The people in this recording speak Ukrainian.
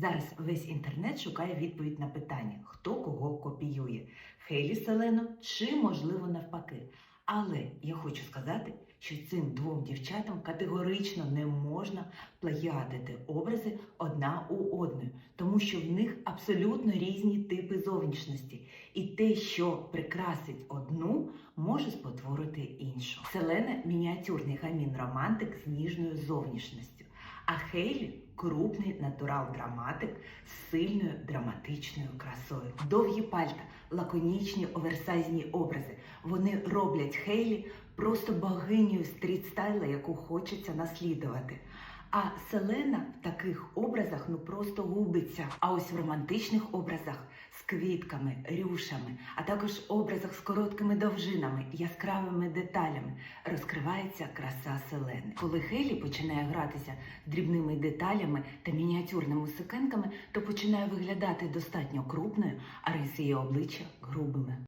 Зараз весь інтернет шукає відповідь на питання, хто кого копіює Хейлі Селену чи, можливо, навпаки. Але я хочу сказати, що цим двом дівчатам категорично не можна плагіатити образи одна у одної, тому що в них абсолютно різні типи зовнішності, і те, що прикрасить одну, може спотворити іншу. Селена мініатюрний гамін романтик з ніжною зовнішністю. А Хейлі крупний натурал-драматик з сильною драматичною красою. Довгі пальта, лаконічні оверсайзні образи. Вони роблять Хейлі просто богинею стрітстайла, яку хочеться наслідувати. А Селена в таких образах ну просто губиться. А ось в романтичних образах з квітками, рюшами, а також образах з короткими довжинами, яскравими деталями розкривається краса Селени. Коли Хейлі починає гратися дрібними деталями та мініатюрними сукенками, то починає виглядати достатньо крупною, а риси її обличчя грубими.